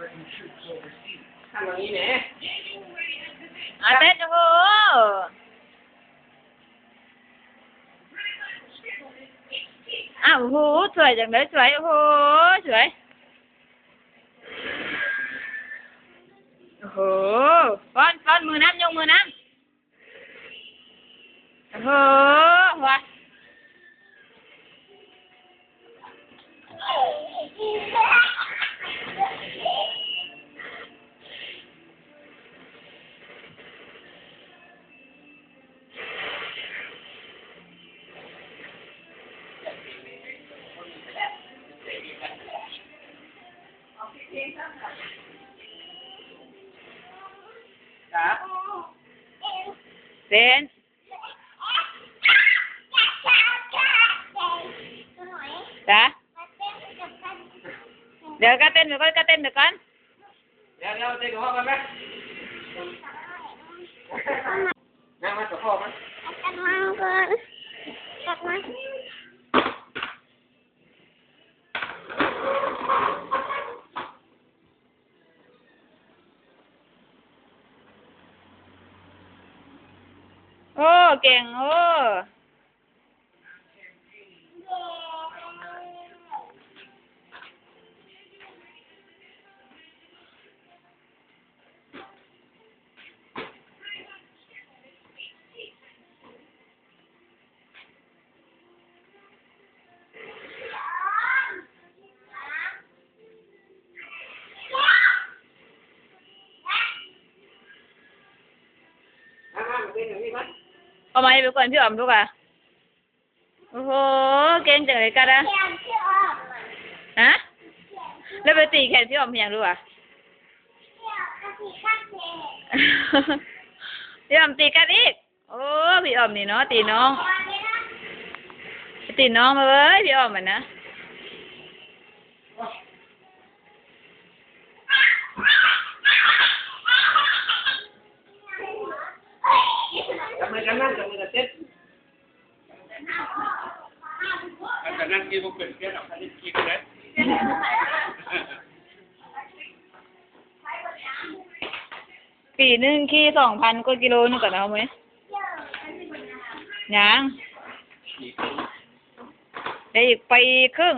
ทำอย่างนี้เนี่ยอาเต้นโอ้โห อ้าวโอ้โหสวยจังเลยสวย โอ้โหสวย โอ้โหป้อนป้อนมือน้ำยงมือน้ำ จ้าเต้นจ้ะเดี๋ยวก็เต้นเดี๋ยวก็ก็เต้นเดี๋ยวก่อนเดี๋ยวเดี๋ยวเจ๊กับพ่อกันไหมนั่งมากับพ่อมั้ย โอ้เก่งโอ้ เอาไม้ไปก่อนพี่อ๋อมดูก่ะ โอ้โห เก่งจังเลยกันนะฮะ แล้วไปตีแขนพี่อ๋อมเพียงดูอะพี่อ๋อมตีกันอีก โอ้ พี่อ๋อมนี่เนาะตีน้อง ตีน้องมาเว้ยพี่อ๋อมมันนะ มือกันนั่งจับมือกันเต้นแต่นั่นกินมันเป็นแค่ดอกอันนี้กินเลยปีหนึ่งขี่สองพันกว่ากิโลนึงก่อนเอาไหมยังได้อีกปีครึ่ง